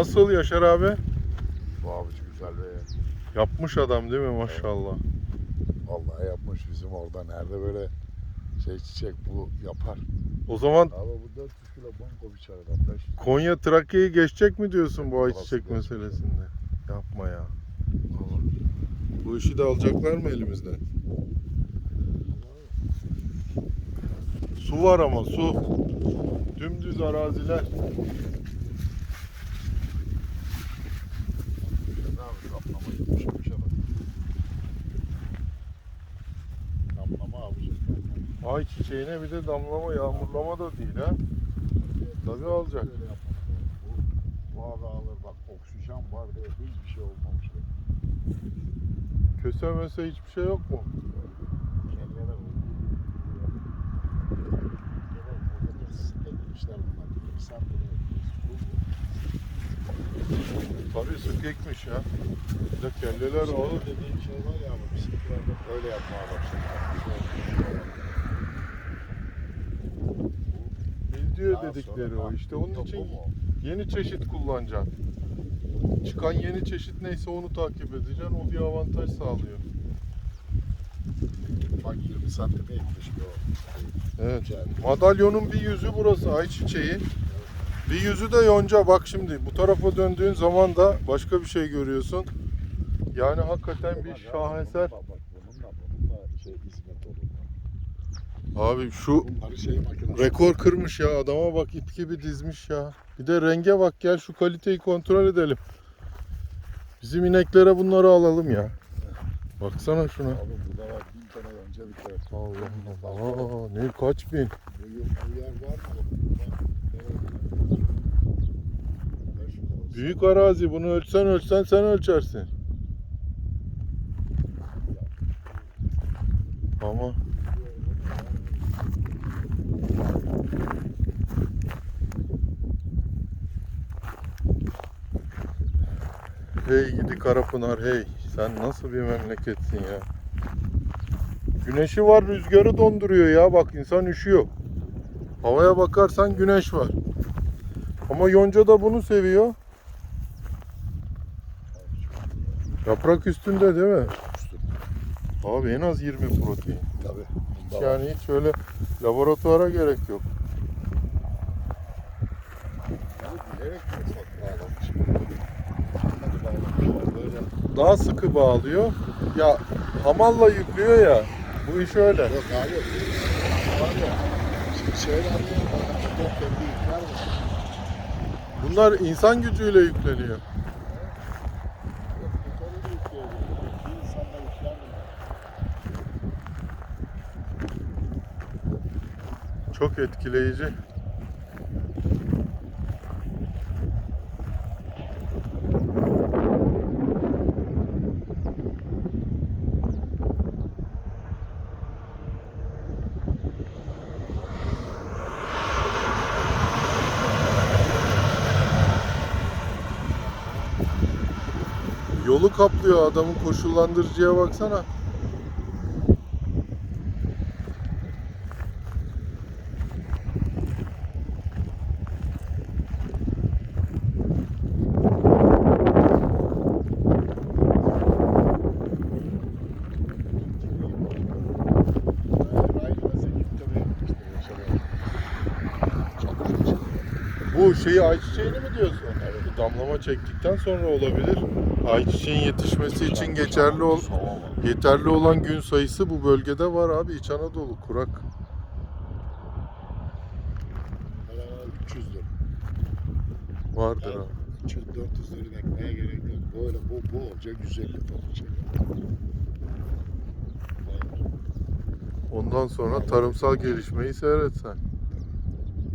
Nasıl Yaşar abi? Bu avcı güzel be. Yapmış adam değil mi maşallah. Vallahi yapmış bizim orada. Nerede böyle şey çiçek bu yapar. O zaman Abi bu 400 kilo banko bir çaydan 5. Konya Trakya'yı geçecek mi diyorsun bu ayçiçek meselesinde? Yapma ya. Allah. Bu işi de alacaklar mı elimizden? Su var ama su. Dümdüz araziler. Ne avcı. Ayçiçeğine bir de damlama, yağmurlama da değil ha. Tabii alacak. Bağda alır bak oksijen var diye hiçbir şey olmamış. Köse möse hiçbir şey yok mu? Kendine Ekmişler bunlar. Bir saat bile Tabii sık ekmiş ya. Bir de kelleler Şey ağır. dediğim şey var ya bu bisikletlerde öyle yapmaya başladı. Bildiyor dedikleri o işte. Onun için yeni çeşit kullanacaksın. Çıkan yeni çeşit neyse onu takip edeceksin. O bir avantaj sağlıyor. Bak 20 santime ekmiş bu. Evet. Güzel. Madalyonun bir yüzü burası ayçiçeği. Bir yüzü de yonca. Bak şimdi bu tarafa döndüğün zaman da başka bir şey görüyorsun. Yani hakikaten bir şaheser. Şey. Abi şu şey rekor kırmış ya. Adama bak ip gibi dizmiş ya. Bir de renge bak gel şu kaliteyi kontrol edelim. Bizim ineklere bunları alalım ya. Baksana şuna. Abi burada var bin tane önce bir kere. Allah Allah. Ne kaç bin? Bu yer var mı? Bak, evet. 500 olsun. Büyük arazi. Bunu ölçsen ölçsen sen ölçersin. Ama hey gidi Karapınar hey. Sen nasıl bir memleketsin ya. Güneşi var rüzgarı donduruyor ya bak insan üşüyor. Havaya bakarsan güneş var. Ama yonca da bunu seviyor. Yaprak üstünde değil mi? Abi en az 20 protein. Tabii. Bunda var. Yani hiç öyle laboratuvara gerek yok. Daha sıkı bağlıyor. Ya hamalla yüklüyor ya. Bu iş öyle. Yok abi. Var. Bunlar insan gücüyle yükleniyor. Yok, motoru da yüklüyor. Bir insanla yükler mi? Çok etkileyici. Yolu kaplıyor adamın koşullandırıcıya baksana. Bu şeyi ayçiçeğini mi diyorsun? Evet. Damlama çektikten sonra olabilir. Ayçiçeğin yetişmesi için geçerli ol yeterli olan gün sayısı bu bölgede var abi. İç Anadolu kurak. 300 lira. Vardır abi. 300 400 lira ekmeğe gerek yok. Böyle bu bu olacak 150 ton şey. Ondan sonra tarımsal gelişmeyi seyretsen.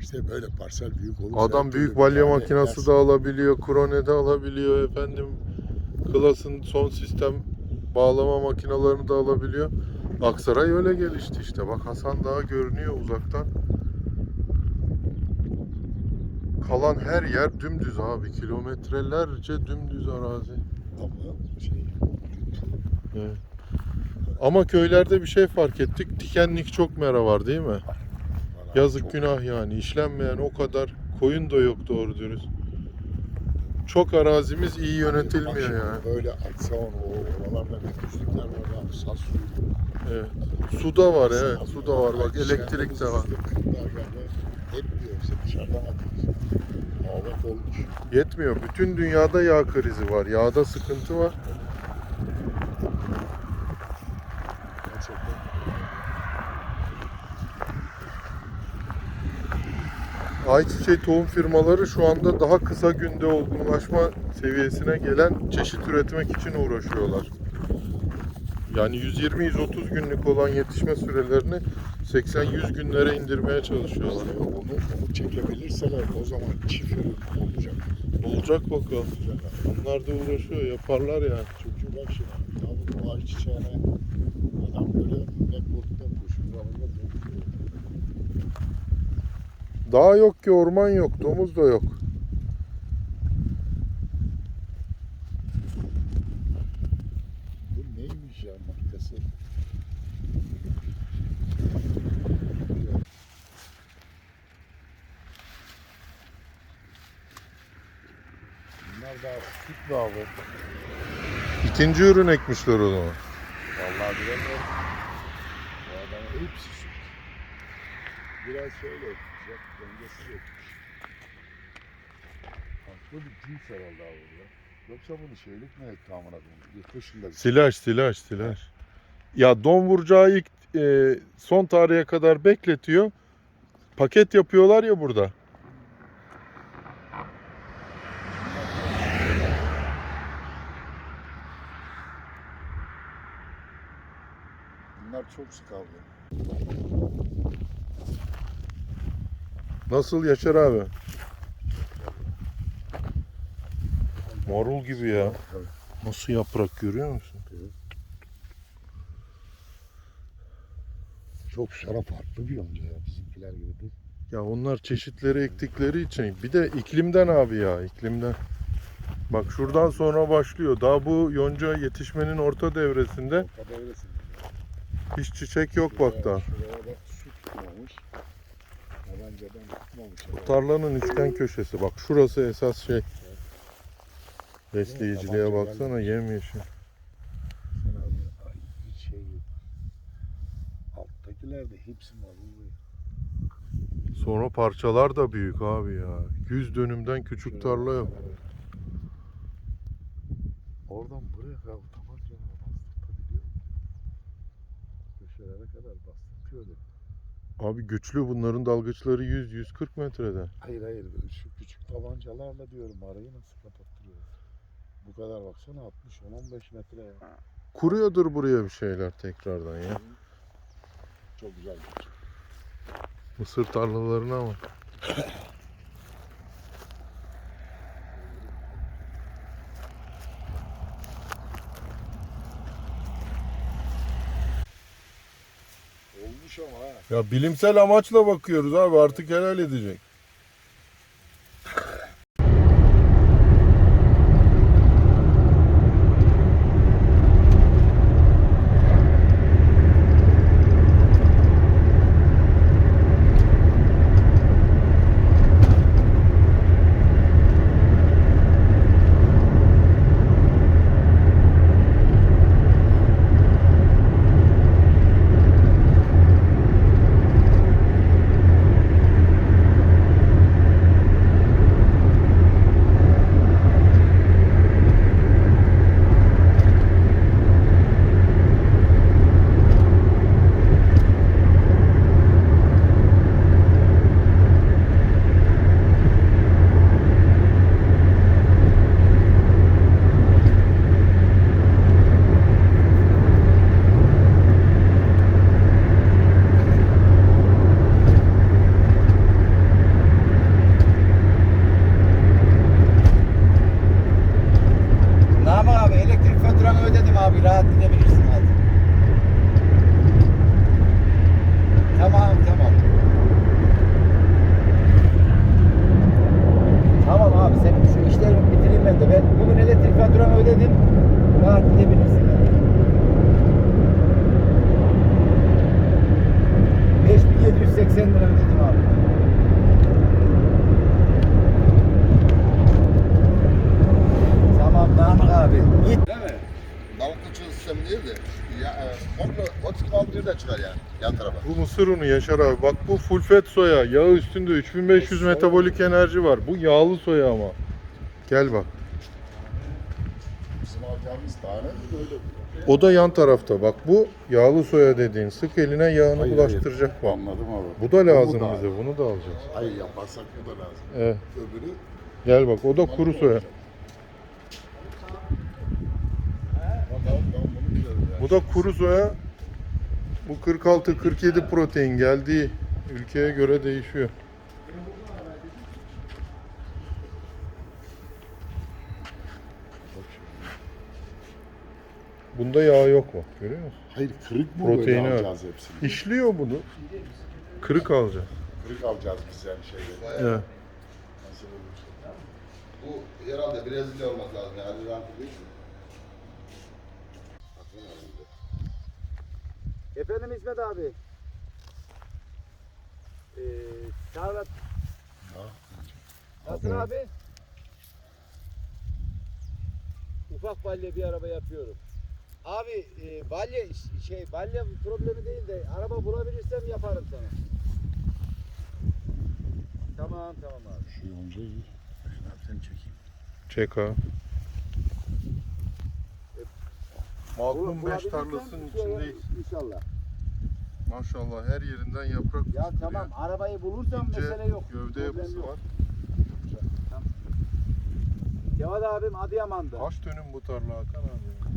İşte böyle parsel büyük olursa Adam büyük balya edersin. de alabiliyor, krone de alabiliyor efendim. Klas'ın son sistem bağlama makinalarını da alabiliyor. Aksaray öyle gelişti işte. Bak Hasan Dağı görünüyor uzaktan. Kalan her yer dümdüz abi. Kilometrelerce dümdüz arazi. Ama şey Evet. Ama köylerde bir şey fark ettik. Dikenlik çok mera var değil mi? bana Yazık çok- günah yani. İşlenmeyen o kadar koyun da yok doğru dürüst. çok arazimiz iyi yönetilmiyor şimdi yani. Böyle açsa onu o oralarda ne düzlükler var abi saz suyu. Evet. Su da var evet. Su da var bak elektrik de var. düzlük, kırklar geldi. Etmiyor işte dışarıdan atıyoruz. Hava olmuş. Yetmiyor. Bütün dünyada yağ krizi var. Yağda sıkıntı var. Ayçiçeği tohum firmaları şu anda daha kısa günde olgunlaşma seviyesine gelen çeşit üretmek için uğraşıyorlar. Yani 120-130 günlük olan yetişme sürelerini 80-100 günlere indirmeye çalışıyorlar. Onu, çekebilirseler o zaman çift olacak. Olacak bakalım. Onlar da uğraşıyor, yaparlar yani. Çünkü bak şimdi bu ağaç çiçeğine adam görüyor ne kurtla kuşun dalında dokunuyor. Dağ yok ki, orman yok, domuz da yok. Bu neymiş ya markası? Bunlar daha süt mü abi? İkinci ürün ekmişler o zaman. Vallahi bilemiyorum. Bu adamın hepsi süt. Biraz şöyle ya, dengesiz etmiş. Farklı bir cins herhalde abi ya. Yoksa bunu şeylik mi etti amına koyayım? Yırtmışlar. Silaj, silaj, silaj. Ya don vuracağı ilk e, son tarihe kadar bekletiyor. Paket yapıyorlar ya burada. Bunlar çok sık abi. Nasıl Yaşar abi? Marul gibi ya. Nasıl yaprak görüyor musun? Çok şarap farklı bir yonca ya bizimkiler gibi değil. Ya onlar çeşitleri ektikleri için. Bir de iklimden abi ya iklimden. Bak şuradan sonra başlıyor. Daha bu yonca yetişmenin orta devresinde O kadar öylesin. hiç çiçek yok bak daha. Şuraya bak su tutmamış. Bu tarlanın üçgen köşesi. Bak şurası esas şey. Besleyiciliğe baksana yemyeşil. Şey. Alttakiler de hepsi marul. Sonra parçalar da büyük abi ya. 100 dönümden küçük tarla yok. Oradan buraya kadar tabancayla bastırtabiliyor. Köşelere kadar bastırtıyor dedi. Abi güçlü bunların dalgıçları 100-140 metrede. Hayır hayır şu küçük tabancalarla diyorum arayı nasıl kapattırıyor. Bu kadar baksana 60-15 metre ya. Kuruyordur buraya bir şeyler tekrardan ya. Çok güzel. Mısır tarlalarına ama. Olmuş ama ha. Ya bilimsel amaçla bakıyoruz abi artık helal edecek. Namı abi elektrik faturanı ödedim abi rahat gidebilirsin hadi. Tamam tamam. Tamam abi sen şu işlerimi bitireyim ben de. Ben bugün elektrik faturanı ödedim. Rahat gidebilirsin. Yani. 5780 lira ödedim abi. mal bir de çıkar yani yan tarafa. Bu mısır unu Yaşar abi. Bak bu full fat soya. Yağı üstünde 3500 Soya. metabolik enerji var. Bu yağlı soya ama. Gel bak. Bizim alacağımız tane böyle? O da yan tarafta. Bak bu yağlı soya dediğin. Sık eline yağını Hayır, bulaştıracak bu. Anladım abi. Bu da lazım da- bize. Bunu da alacağız. Hayır yaparsak bu da lazım. Evet. Öbürü Gel bak o da kuru soya. Bu da kuru soya. Bu 46-47 protein geldiği ülkeye göre değişiyor. Bak. Bunda yağ yok mu? Görüyor musun? Hayır kırık bu Proteini böyle var. alacağız hepsini. İşliyor bunu. Kırık alacağız. Kırık alacağız biz yani şeyleri. Evet. Nasıl olur? Bu herhalde Brezilya olması lazım yani Arjantin Efendim İsmet abi. Ee, Serhat. Nasılsın Evet. abi? Ufak balya bir araba yapıyorum. Abi e, balya şey balya problemi değil de araba bulabilirsem yaparım sana. Tamam tamam abi. Şu yoncayı nereden çekeyim? Çek ha. 5 Bulabilirsem tarlasının şey, içindeyiz. İnşallah. Maşallah her yerinden yaprak Ya fışkırıyor. tamam arabayı bulursam İnce mesele yok. gövde Problem yapısı yok. var. Cevat abim Adıyaman'da. Kaç dönüm bu tarla Hakan abi?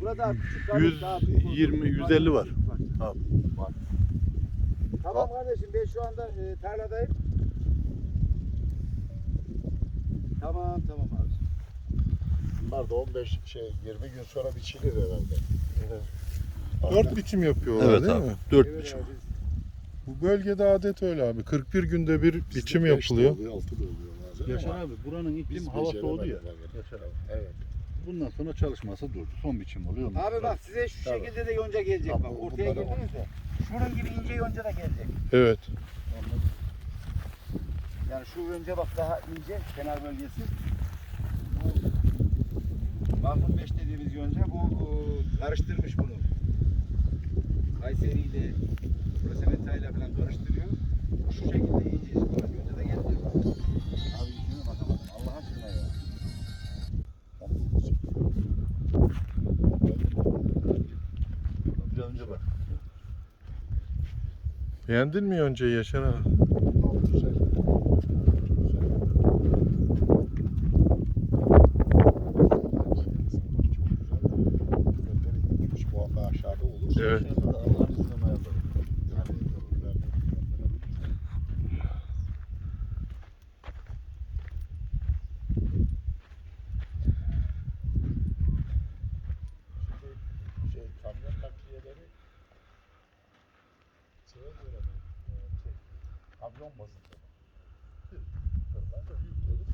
Burada küçük Yüz- daha büyük olsun. 20, 150 var. Bak. Abi var. Tamam kardeşim ben şu anda e, tarladayım. Tamam tamam abi. Bunlar da 15 şey 20 gün sonra biçilir herhalde. Dört biçim yapıyorlar Evet değil abi. mi? Dört Evet biçim. Bu bölgede adet öyle abi. 41 günde bir Bizde biçim yapılıyor. Oluyor, 6 da oluyor bazen Yaşar ama abi buranın iklim hava soğudu ya. Yaşar abi. Evet. Bundan sonra çalışması durdu. Son biçim oluyor mu? Abi bak size şu Tabii. şekilde de yonca gelecek Tamam, bak. Ortaya girdiniz de. Şunun gibi ince yonca da gelecek. Evet. Yani şu yonca bak daha ince kenar bölgesi. Bu Mahmut 5 dediğimiz yonca bu e, karıştırmış bunu. Kayseri ile Rosementa ile falan karıştırıyor. Şu şekilde ince olan yonca da gelecek. Abi yüzüne bakamadım. Allah aşkına ya. Bir önce bak. Beğendin mi yoncayı Yaşar abi? Güzel. Güzel. Çok güzel. puan daha aşağıda olur. Evet. Şimdi de Allah'ın izniyle ayarladım. Yani öbürlerine Şimdi şey kamyon nakliyeleri şeye göre mi? Ee, şey, kamyon bazında mı? Tırlar da yükleriz.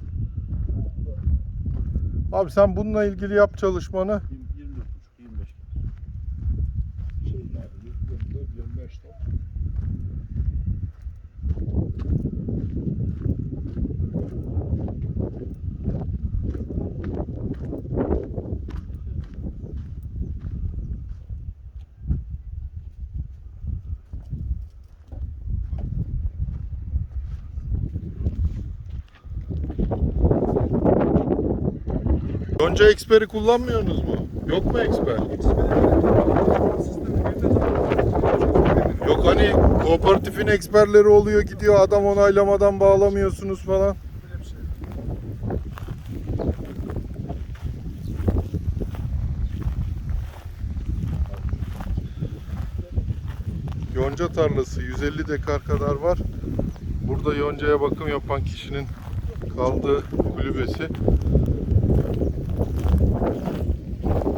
Abi sen bununla ilgili yap çalışmanı. Yonca eksperi kullanmıyorsunuz mu? Yok mu eksper? Yok hani kooperatifin eksperleri oluyor gidiyor adam onaylamadan bağlamıyorsunuz falan. Yonca tarlası 150 dekar kadar var. Burada yoncaya bakım yapan kişinin kaldığı kulübesi.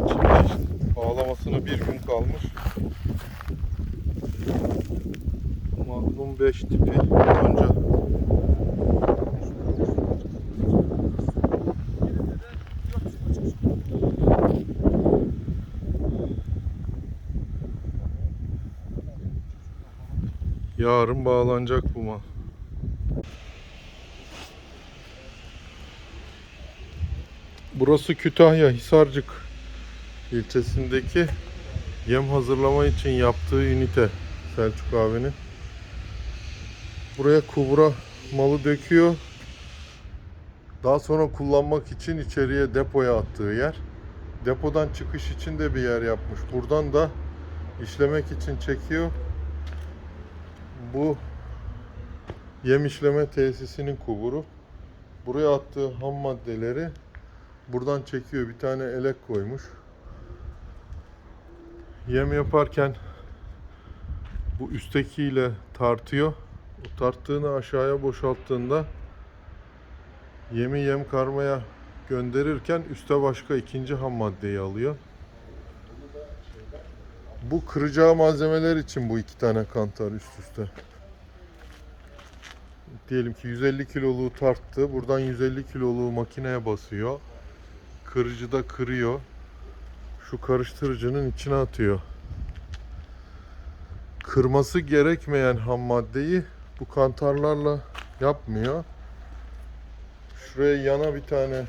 Şimdi bağlamasına bir gün kalmış. Magnum 5 tipi yonca. Yarın bağlanacak bu mal. Burası Kütahya Hisarcık ilçesindeki Yem hazırlama için yaptığı ünite Selçuk abinin. Buraya kubura malı döküyor. Daha sonra kullanmak için içeriye depoya attığı yer. Depodan çıkış için de bir yer yapmış. Buradan da işlemek için çekiyor. Bu yem işleme tesisinin kuburu. Buraya attığı ham maddeleri buradan çekiyor. Bir tane elek koymuş. Yem yaparken bu üsttekiyle tartıyor. O tarttığını aşağıya boşalttığında yemi yem karmaya gönderirken üste başka ikinci ham maddeyi alıyor. Bu kıracağı malzemeler için bu iki tane kantar üst üste. Diyelim ki 150 kiloluğu tarttı. Buradan 150 kiloluğu makineye basıyor. Kırıcıda kırıyor. Şu karıştırıcının içine atıyor. Kırması gerekmeyen ham maddeyi bu kantarlarla yapmıyor. Şuraya yana bir tane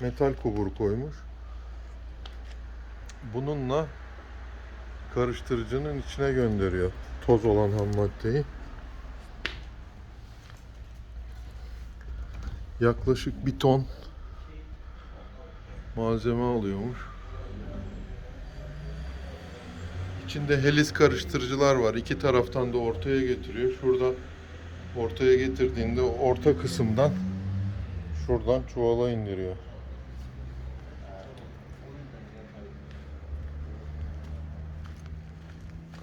metal kubur koymuş. Bununla karıştırıcının içine gönderiyor toz olan ham maddeyi. Yaklaşık bir ton malzeme alıyormuş. İçinde helis karıştırıcılar var. İki taraftan da ortaya getiriyor. Şurada ortaya getirdiğinde orta kısımdan şuradan çuvala indiriyor.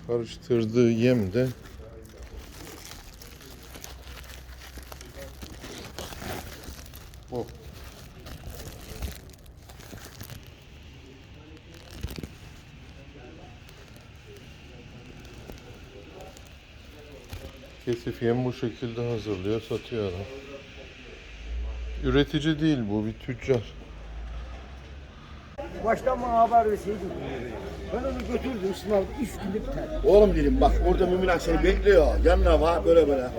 Karıştırdığı yem de Kesif yem bu şekilde hazırlıyor, satıyor adam. Üretici değil bu, bir tüccar. Baştan bana haber verseydin. Ben onu götürdüm sınavda üç günde biter. Oğlum dedim bak orada Mümin Ak seni bekliyor. Yanına var böyle böyle.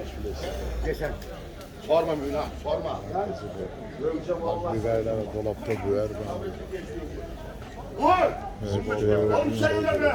Desen. Sorma Mümin Ak sorma. Biberler dolapta büyer ben. Vur! Oğlum sen öyle mi?